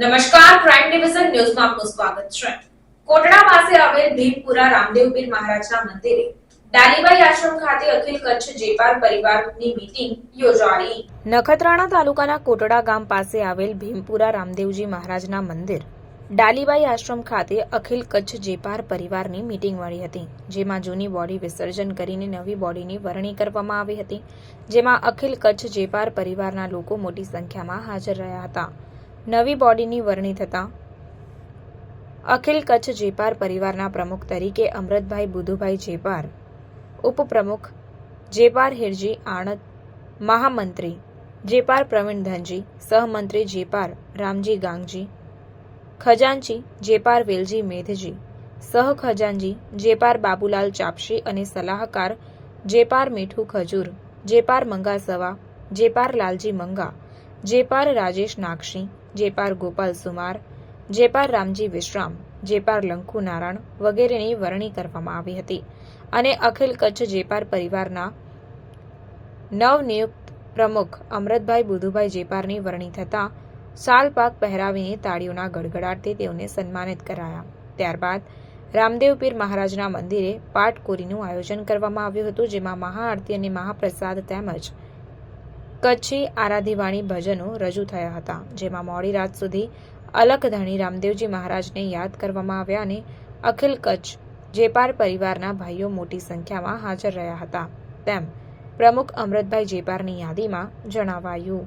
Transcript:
નમસ્કાર prime division ન્યૂઝમાં આપનું સ્વાગત છે. કોટડા પાસે આવેલ ભીમપુરા રામદેવપીર મહારાજના મંદિરે ડાલીબાઈ આશ્રમ ખાતે અખિલ કચ્છ જેપાર પરિવારની મીટિંગ યોજાઈ. નખત્રાણા તાલુકાના કોટડા ગામ પાસે આવેલ ભીમપુરા રામદેવજી મહારાજના મંદિર ડાલીબાઈ આશ્રમ ખાતે અખિલ કચ્છ જેપાર પરિવારની મીટિંગ મળી હતી, જેમાં જૂની બોડી વિસર્જન કરીને નવી બોડીની વરણી કરવામાં આવી હતી, જેમાં અખિલ કચ્છ જેપાર પરિવારના લોકો મોટી સંખ્યામાં હાજર રહ્યા હતા. નવી બોડીની વરણી થતાં. અખિલ કચ્છ જેપાર પરિવારના પ્રમુખ તરીકે અમૃતભાઈ બુધુભાઈ જેપાર, ઉપપ્રમુખ જેપાર હિરજી આણંદ, મહામંત્રી જેપાર પ્રવીણ ધનજી, સહમંત્રી જેપાર રામજી ગાંગજી, ખજાનચી જેપાર વેલજી મેધજી, સહ ખજાનજી જેપાર બાબુલાલ ચાપશી અને સલાહકાર જેપાર મીઠું ખજૂર, જેપાર મંગા સવા જેપાર લાલજી મંગા, જેપાર રાજેશ નાગશી જેપાર ગોપાલ સુમાર જેપાર રામજી વિશ્રામ જેપાર લંકુ નારાયણ વગેરેની વરણી કરવામાં આવી હતી. અને અખિલ કચ્છ જેપાર પરિવારના નવનિયુક્ત પ્રમુખ અમૃતભાઈ બુધુભાઈ જેપારની વરણી થતાં સાલ પાક પહેરાવીને તાળીઓના ગડગડાટથી તેઓને સન્માનિત કરાયા. ત્યારબાદ રામદેવ પીર મહારાજના મંદિરે પાઠ કોરીનું આયોજન કરવામાં આવ્યું હતું, જેમાં મહાઆરતી અને મહાપ્રસાદ તેમજ કચ્છી આરાધીવાણી ભજનો રજૂ થયા હતા, જેમાં મોડી રાત સુધી અલખધણી રામદેવજી મહારાજને યાદ કરવામાં આવ્યા અને અખિલ કચ્છ જેપાર પરિવારના ભાઈઓ મોટી સંખ્યામાં હાજર રહ્યા હતા. તેમ પ્રમુખ અમૃતભાઈ જેપારની યાદીમાં જણાવાયું.